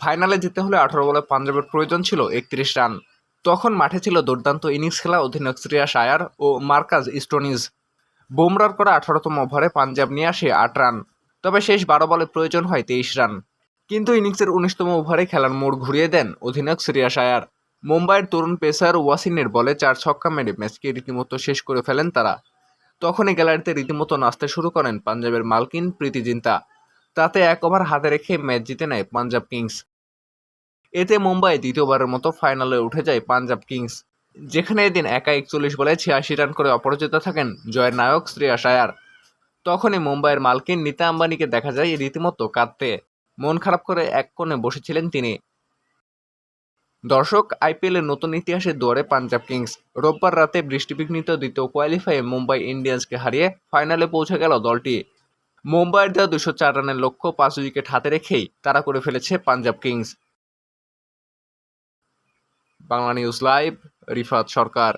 ফাইনালে যেতে হলে আঠারো বলে পাঞ্জাবের প্রয়োজন ছিল একত্রিশ রান। তখন মাঠে ছিল দুর্দান্ত ইনিংস খেলা অধিনায়ক শ্রেয়াস আয়ার ও মার্কাজ স্টোনিজ বুমরার করা আঠারোতম ওভারে পাঞ্জাব নিয়ে আসে আট রান, তবে শেষ বারো বলে প্রয়োজন হয় তেইশ রান। কিন্তু ইনিংসের উনিশতম ওভারে খেলার মোড় ঘুরিয়ে দেন অধিনায়ক শ্রেয়াস আয়ার। মুম্বাইয়ের তরুণ পেসার ওয়াসিনের বলে চার ছক্কা মেরে ম্যাচকে রীতিমতো শেষ করে ফেলেন তারা। তখনই গ্যালারিতে রীতিমতো নাচতে শুরু করেন পাঞ্জাবের মালকিন প্রীতি জিন্তা। তাতে এক ওভার হাতে রেখে ম্যাচ জিতে নেয় পাঞ্জাব কিংস। এতে মুম্বাই দ্বিতীয়বারের মতো ফাইনালে উঠে যায় পাঞ্জাব কিংস, যেখানে এদিন একা একচল্লিশ বলে ছিয়াশি রান করে অপরাজিত থাকেন জয়ের নায়ক শ্রেয়াস আয়ার তখনই মুম্বাইয়ের মালকিন নীতা আম্বানিকে দেখা যায় রীতিমতো কাঁদতে। মন খারাপ করে এক কোণে বসেছিলেন তিনি। দর্শক আইপিএলের নতুন ইতিহাসের দুয়ারে পাঞ্জাব কিংস। রোববার রাতে বৃষ্টিবিঘ্নিত দ্বিতীয় কোয়ালিফাইয়ে মুম্বাই ইন্ডিয়ান্সকে হারিয়ে ফাইনালে পৌঁছে গেল দলটি। মুম্বাইয়ের দেওয়া দুশো চার রানের লক্ষ্য পাঁচ উইকেট হাতে রেখেই তারা করে ফেলেছে Punjab Kings. Bangla news live Rifat Sarkar.